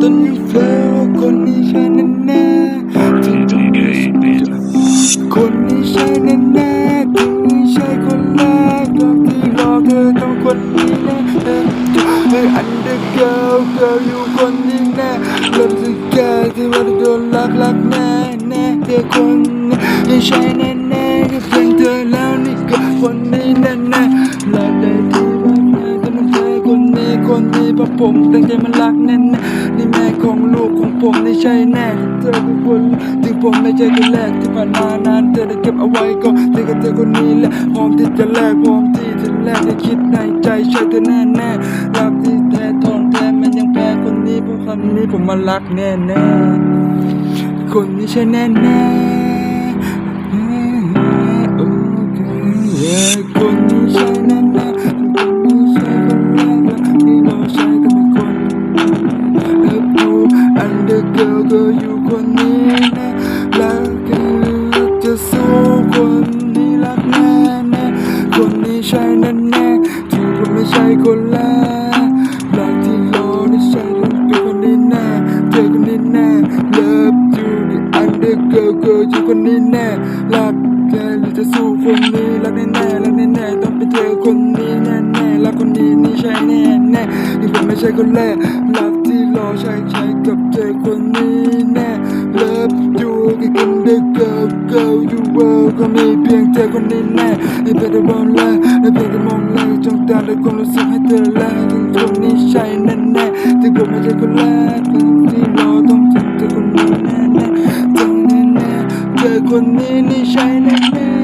ตอนนี้เฟลคนนี้ใช่แน่แน่ๆคนนี้ใช่แน่แน่ๆคนนี้ใช่คนแรกตอนที่รอเธอต้องคนนี้แน่เออเฮ้อันเดอร์เกิลเกิลอยู่คนนี้แน่เริ่มจะแก่ที่ว่าจะโดนรักรักแน่แน่เธอคนนี้ใช่แน่แน่ๆก็เพียงเธอแล้วนี่ก็คนนี้แน่แน่ๆรัก ผมตั้งใจมันรักแน่แน่ๆนี่แม่ของลูกของผมนี่ใช่แน่เธอคือคนที่ผมไม่ใช่คนแรกที่ผ่านมานานเธอได้เก็บเอาไว้ก็เธอกับเธอคนนี้แหละพร้อมที่จะแลกพร้อมที่จะแลกได้คิดในใจใช่เธอแน่แน่รักที่แท้ทองแท้มันยังแพ้คนนี้เพราะคำนี้ผมมารักแน่แน่คนนี้ใช่แน่แน่ under girl girl อยู่คนนี้แนะรักกันจะสู้คนนี้รักแน่แน่คนนี้ใช่แน่แน่ที่ผมไม่ใช่คนแรกรักที่รอได้ใช่เป็นคนนี้แน่เธอคนนี้แน่ Love you the under girl girl อยู่คนนี้แน่รักแกหรือจะสู้คนนี้รักแน่แน่รักแน่แน่ต้องเป็นเธอคนนี้แน่แน่รักคนนี้นี่ใช่แน่แน่ที่ผมไม่ใช่คนแรกรัก ใช่ใช่กับเธอคนนี้แน่ Love you กับคนเด็ก girl girl you world ก็มีเพียงเธอคนนี้แน่ในเพียงแต่มองแลในเพียงแต่มองแลจ้องตาด้วยความรู้สึกให้เธอแลถึงคนนี้ใช่แน่แน่ที่ผมไม่ใช่คนแรกที่รอต้องเป็นเธอคนนี้แน่แน่เธอแน่แน่เธอคนนี้นี่ใช่แน่แน่